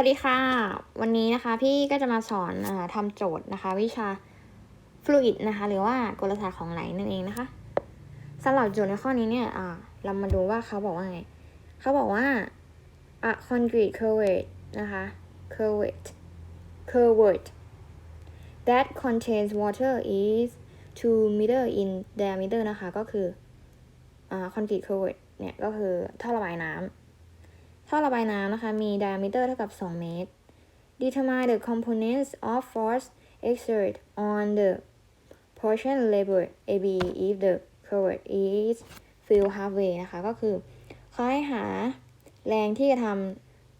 วัสดีค่ะ วันนี้นะคะพี่ก็จะมาสอนอทำโจทย์นะคะ วิชา fluid นะคะ หรือว่ากลศาสตร์ของไหลนั่นเองนะคะสำหรับโจทย์ในข้อนี้เนี่ยเรามาดูว่าเขาบอกว่าไง เขาบอกว่า a concrete curve นะคะ curve curved that contains water is 2 meter in diameter นะคะ ก็คืออ่า concrete curve เนี่ยก็คือท่อระบายน้ำ ท่อระบายน้ำนะคะ มี diameter เท่ากับ 2 เมตร determine the components of force exerted on the portion labor AB if the curve is filled halfway นะคะ ก็คือเขาให้หาแรงที่จะท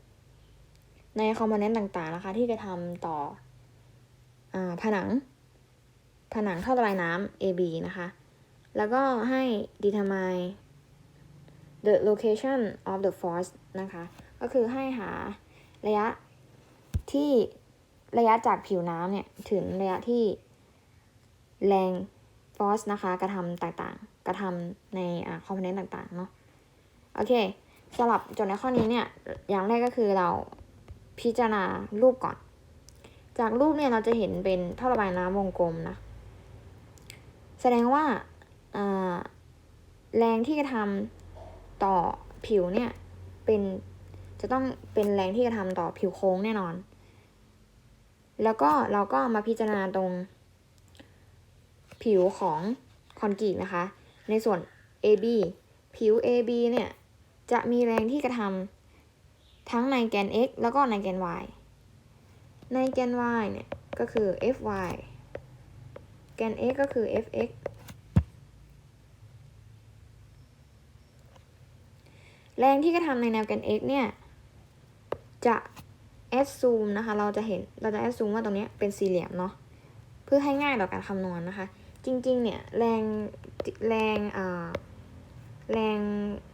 ำในคอมโพเนนต์ต่างๆนะคะ ที่จะทำต่ออผนัง ผนังท่อระบายน้ำ AB นะคะ แล้วก็ให้ determine the location of the force นะคะ ก็คือให้หาระยะที่ระยะจากผิวน้ำเนี่ยถึงระยะที่แรง force นะคะกระทำต่างๆ กระทำในคอมโพเนนต์ต่างๆเนาะโอเคสำหรับโจทย์ในข้อนี้เนี่ยอย่างแรกก็คือเราพิจารณารูปก่อน จากรูปเนี่ยเราจะเห็นเป็นท่อระบายน้ำวงกลมนะ แสดงว่าแรงที่กระทำต่อผิวเนี่ย เป็นจะต้องเป็นแรงที่จะทำต่อผิวโค้งแน่นอน แล้วก็เราก็มาพิจารณาตรง ผิวของคอนกรีตนะคะ ในส่วน AB ผิว AB เนี่ยจะมีแรงที่กระทำทั้งในแกน x แล้วก็ในแกน y ในแกน y เนี่ยก็คือ fy แกน x ก็คือ fx แรงที่กระทำในแนวแกน x เนี่ย จะแอดซูมนะคะ เราจะเห็น เราจะแอดซูมว่าตรงนี้เป็นสี่เหลี่ยมเนาะ เพื่อให้ง่ายต่อการคำนวณนนะคะ จริง ๆ เนี่ยแรง แรงอ่าแรง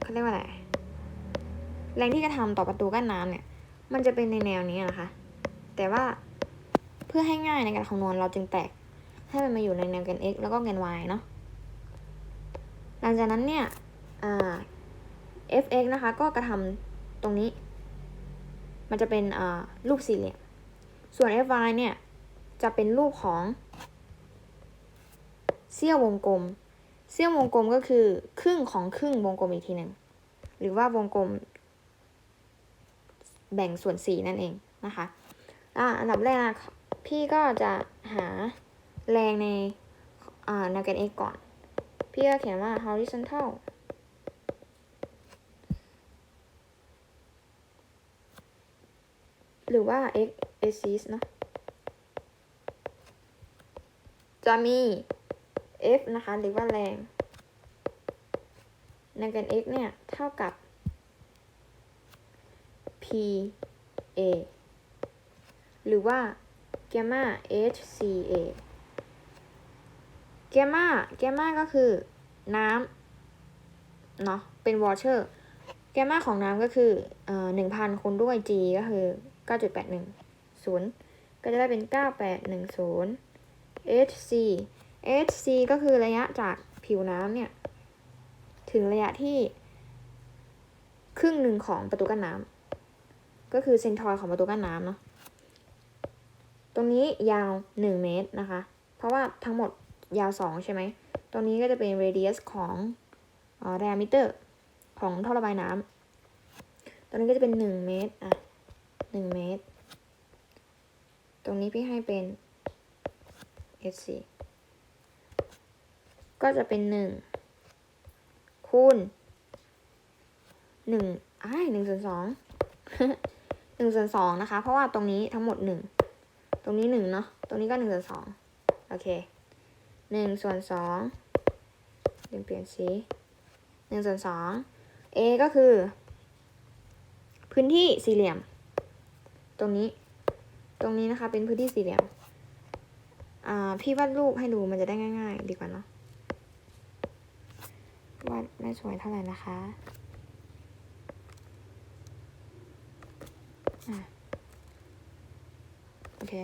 เขาเรียกว่าอะไร แรงที่กระทำต่อประตูกั้นน้ำเนี่ย มันจะเป็นในแนวนี้นะคะ แต่ว่าเพื่อให้ง่ายในการคำนวณเราจึงแตก ให้มันมาอยู่ในแนวแกน x แล้วก็แกน y เนาะ หลังจากนั้นเนี่ย อ่า fx นะคะ ก็กระทำตรงนี้ มันจะเป็นรูปสี่เหลี่ยม ส่วน fy เนี่ย จะเป็นรูปของ เสี้ยววงกลม เสี้ยววงกลมก็คือครึ่งของครึ่งวงกลมอีกทีหนึ่ง หรือว่าวงกลม แบ่งส่วนสี่นั่นเองนะคะอ่าอันดับแรกพี่ก็จะหาแรงในแนวแกน x ก่อน พี่ก็เขียนว่า horizontal หรือว่า x axis เนะ จะมี f นะคะ หรือว่าแรงในกัน x เนี่ย เท่ากับ p a หรือว่า gamma h c a gamma gamma ก็คือ น้ำเนาะเป็น water gamma ของน้ำก็คือหนึ่งพันคูณด้วย g ก็คือ 9.810 ก็จะได้เป็น 9810 hc hc ก็คือระยะจากผิวน้ำเนี่ย ถึงระยะที่ ครึ่งหนึ่งของประตูกั้นน้ำก็คือเซนทอยของประตูกั้นน้ำเนาะตรงนี้ยาว 1 เมตรนะคะ เพราะว่าทั้งหมดยาว 2 ใช่ไหม ตรงนี้ก็จะเป็น radius ของอ diameter ของท่อระบายน้ำตรงนี้ก็จะเป็น 1 เมตร อะ หนึ่งเมตร ตรงนี้พี่ให้เป็น h 4ก็จะเป็นหนึ่งคูณหนึ่งอ้หนึ่งส่วนสองหนึ่งส่วนสองนะคะ เพราะว่าตรงนี้ทั้งหมดหนึ่งตรงนี้หนึ่งเนาะตรงนี้ก็หนึ่งส่วนสองโอเคหนึ่งส่วนสองเปลี่ยนสีหนึ่งส่วนสอง a ก็คือ พื้นที่สี่เหลี่ยม ตรงนี้ ตรงนี้นะคะ เป็นพื้นที่สี่เหลี่ยม อ่า พี่วาดรูปให้ดูมันจะได้ง่าย ๆ ดีกว่าเนาะ วาดไม่สวยเท่าไหร่นะคะโอเค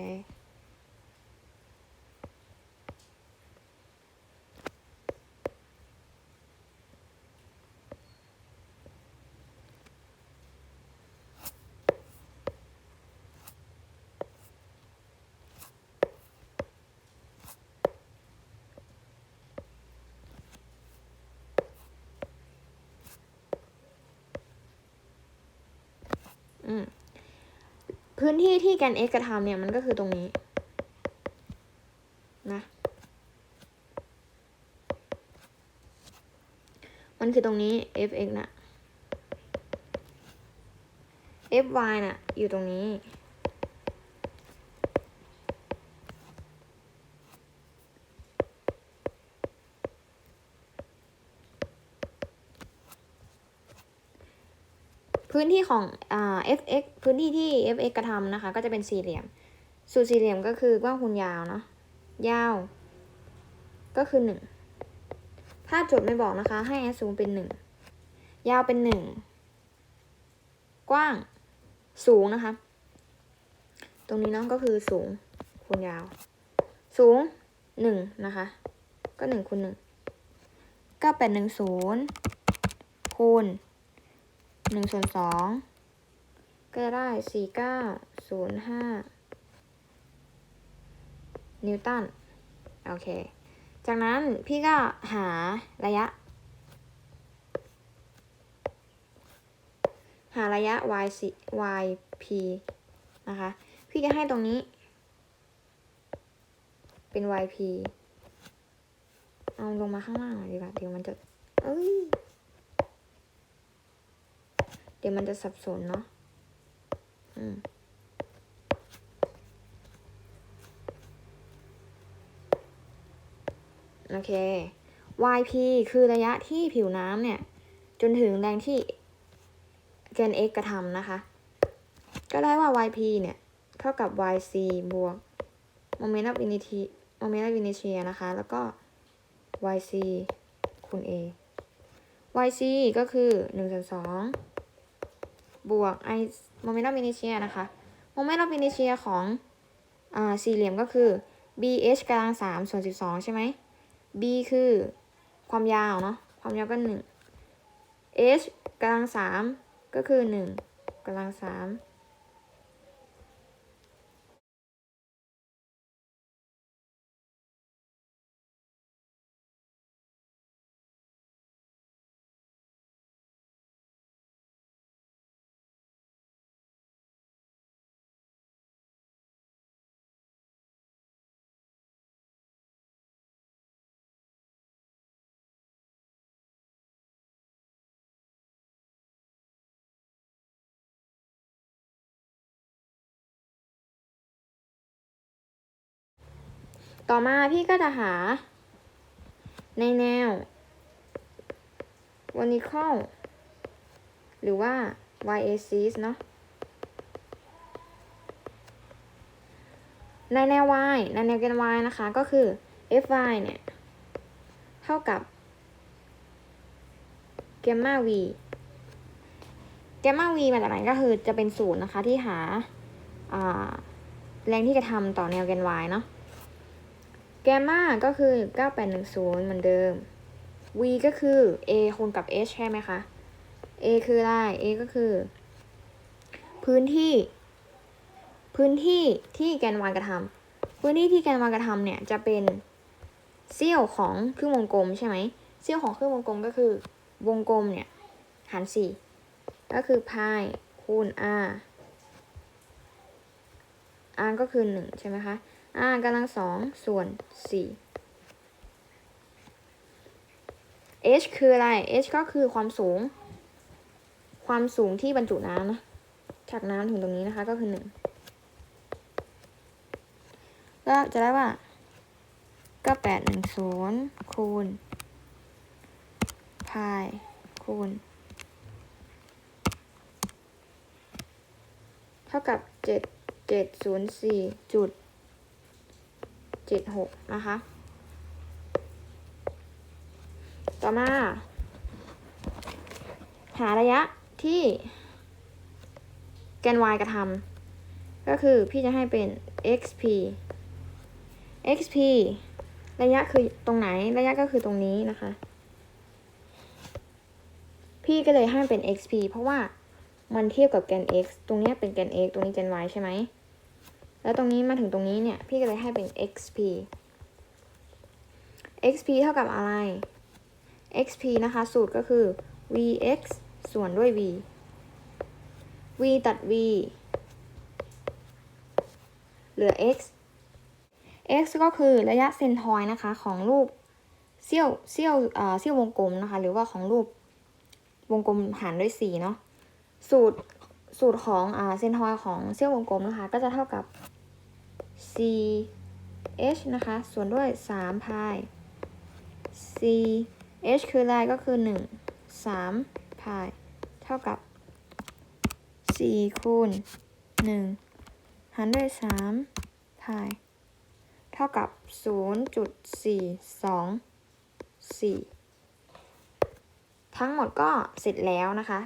อืมพื้นที่ที่แกน x กระทำเนี่ยมันก็คือตรงนี้นะมันคือตรงนี้ f(x) นะ fy น่ะอยู่ตรงนี้ พื้นที่ของอ่า fx พื้นที่ที่ fx กระทำนะคะ ก็จะเป็นสี่เหลี่ยม สูตรสี่เหลี่ยมก็คือกว้างคูณยาวเนาะ ยาว ก็คือหนึ่ง ถ้าโจทย์ไม่บอกนะคะ ให้แอสูมเป็นหนึ่ง ยาวเป็นหนึ่ง กว้าง สูงนะคะ ตรงนี้เนาะก็คือสูงคูณยาว สูงหนึ่งนะคะ ก็หนึ่งคูณหนึ่งเก้าแปดหนึ่งศูนย์คูณ หนึ่งส่วนสองก็จะได้สี่เก้าศูนย์ห้านิวตัน โอเค จากนั้นพี่ก็หาระยะ หาระยะ y c y p นะคะ พี่จะให้ตรงนี้ เป็น y p เอาลงมาข้างล่างหน่อยดีกว่าเดี๋ยวมันจะ เอ้ย เดี๋ยวมันจะสับสนเนาะอืมโอเค yp คือระยะที่ผิวน้ำเนี่ย จนถึงแรงที่แกน x กระทำนะคะ ก็ได้ว่า yp เนี่ย เท่ากับ yc บวก moment of inertia moment of inertia นะคะ แล้วก็ yc คูณ a yc ก็คือ1ส่วน2 บวก i moment of inertia นะคะโมเมนตัมอินิเชียของอสี่เหลี่ยมก็คือ bh กำลัง3ส่วน12ใช่ไหม b คือความยาวเนาะความยาวก็หนึ่ง h กำลังสามก็คือหนึ่งกำลังสาม ต่อมาพี่ก็จะหา ในแนว vertical หรือว่า y axis เนาะในแนว y ในแนวแกน y นะคะ ก็คือ fy เนี่ย เท่ากับแกมมา v แกมมา v มาจากไหนก็คือจะเป็นศูนย์นะคะที่หาาแรงที่กระทำต่อแนวแกน y เนาะ แกมมาก็คือ 9810 เหมือนเดิม v ก็คือ a คูณกับ h ใช่ไหมคะ a คืออะไร a ก็คือ พื้นที่ พื้นที่ที่แกน y กระทำพื้นที่ที่แกน y กระทำเนี่ยจะเป็นเสี้ยวของครึ่งวงกลมใช่ไหมเสี้ยวของครึ่งวงกลมก็คือวงกลมเนี่ยหารสี่ก็คือ pi คูณ r r ก็คือหนึ่งใช่ไหมคะ r กำลังสองส่วนสี่ h คืออะไร h ก็คือความสูง ความสูงที่บรรจุน้ำนะ จากน้ำถึงตรงนี้นะคะก็คือหนึ่งก็จะได้ว่าก็แปดหนึ่งศูนย์คูณพายคูณ เท่ากับเจ็ดเจ็ดศูนย์สี่จุด เจ็ดหกนะคะ ต่อมา หาระยะที่แกน y กระทำก็คือพี่จะให้เป็น xp xp ระยะคือตรงไหน ระยะก็คือตรงนี้นะคะ พี่ก็เลยให้เป็น xp เพราะว่ามันเทียบกับแกน x ตรงนี้เป็นแกน x ตรงนี้แกน y ใช่ไหม แล้วตรงนี้มาถึงตรงนี้เนี่ย พี่ก็เลยให้เป็น xp xp เท่ากับอะไร xp นะคะ สูตรก็คือ vx ส่วนด้วย v v ตัด v เหลือ x x ก็คือระยะเซนทอยด์นะคะ ของรูปเสี้ยวเสี้ยวเอ่อเสี้ยววงกลมนะคะ หรือว่าของรูปวงกลมหารด้วยสี่เนาะสูตรสูตรของอ่าเซนทอยด์ของเสี้ยววงกลมนะคะ ก็จะเท่ากับ h นะคะ ส่วนด้วย3พาย c h คืออะไรก็คือ 1 3พาย เท่ากับ 4 คูณ 1 หารด้วย3พาย เท่ากับ 0.424 ทั้งหมดก็เสร็จแล้วนะคะ